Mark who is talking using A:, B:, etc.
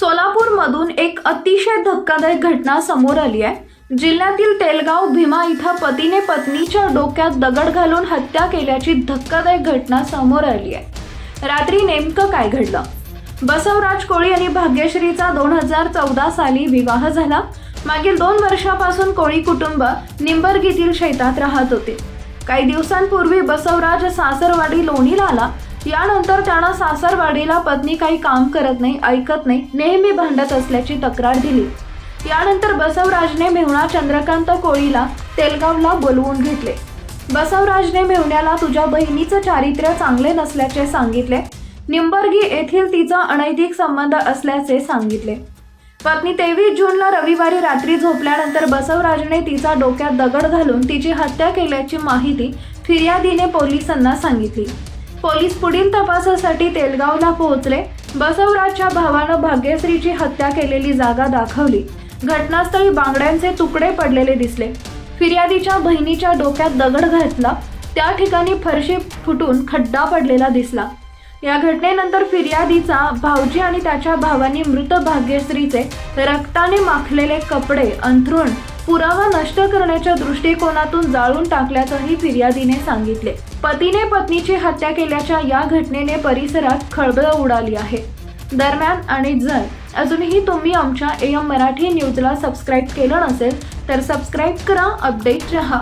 A: सोलापूरमधून एक अतिशय धक्कादायक घटना समोर आली आहे. जिल्ह्यातील तेलगाव भीमा इथं पतीने पत्नीच्या डोक्यात दगड घालून हत्या केल्याची धक्कादायक घटना समोर आली आहे. रात्री नेमकं काय घडलं? बसवराज कोळी आणि भाग्यश्रीचा दोन हजार चौदा साली विवाह झाला. मागील दोन वर्षापासून कोळी कुटुंब निंबर्गीतील शेतात राहत होते. काही दिवसांपूर्वी बसवराज सासरवाडी लोणीला आला. यानंतर त्यानं सासरवाडीला पत्नी काही काम करत नाही ऐकत नाही नेहमी भांडत असल्याची तक्रार दिली. यानंतर बसवराजने मेहुणा चंद्रकांत कोळीला तेलगावला बोलवून घेतले. बसवराजने मेहुण्याला तुझ्या बहिणीचं चारित्र्य चांगले नसल्याचे सांगितले. निंबर्गी येथील तिचा अनैतिक संबंध असल्याचे सांगितले. पत्नी तेवीस जूनला रविवारी रात्री झोपल्यानंतर बसवराजने तिचा डोक्यात दगड घालून तिची हत्या केल्याची माहिती फिर्यादीने पोलिसांना सांगितली. पोलीस पुढील तपासासाठी तेलगावला पोहोचले. बसवराजच्या भावानं भाग्यश्रीची हत्या केलेली जागा दाखवली. घटनास्थळी बांगड्यांचे तुकडे पडलेले दिसले. फिर्यादीच्या बहिणीच्या डोक्यात दगड घातला. त्या ठिकाणी फरशी फुटून खड्डा पडलेला दिसला. या घटनेनंतर फिर्यादीचा भाऊजी आणि त्याच्या भावांनी मृत भाग्यश्रीचे रक्ताने माखलेले कपडे अंथरूण पुरावा नष्ट करण्याच्या दृष्टिकोनातून जाळून टाकल्याचंही फिर्यादीने सांगितले. पतीने पत्नीची हत्या केल्याच्या या घटनेने परिसरात खळबळ उडाली आहे. दरम्यान आणि जर अजूनही तुम्ही आमच्या एम मराठी न्यूजला सबस्क्राईब केलं नसेल तर सबस्क्राईब करा अपडेट रहा.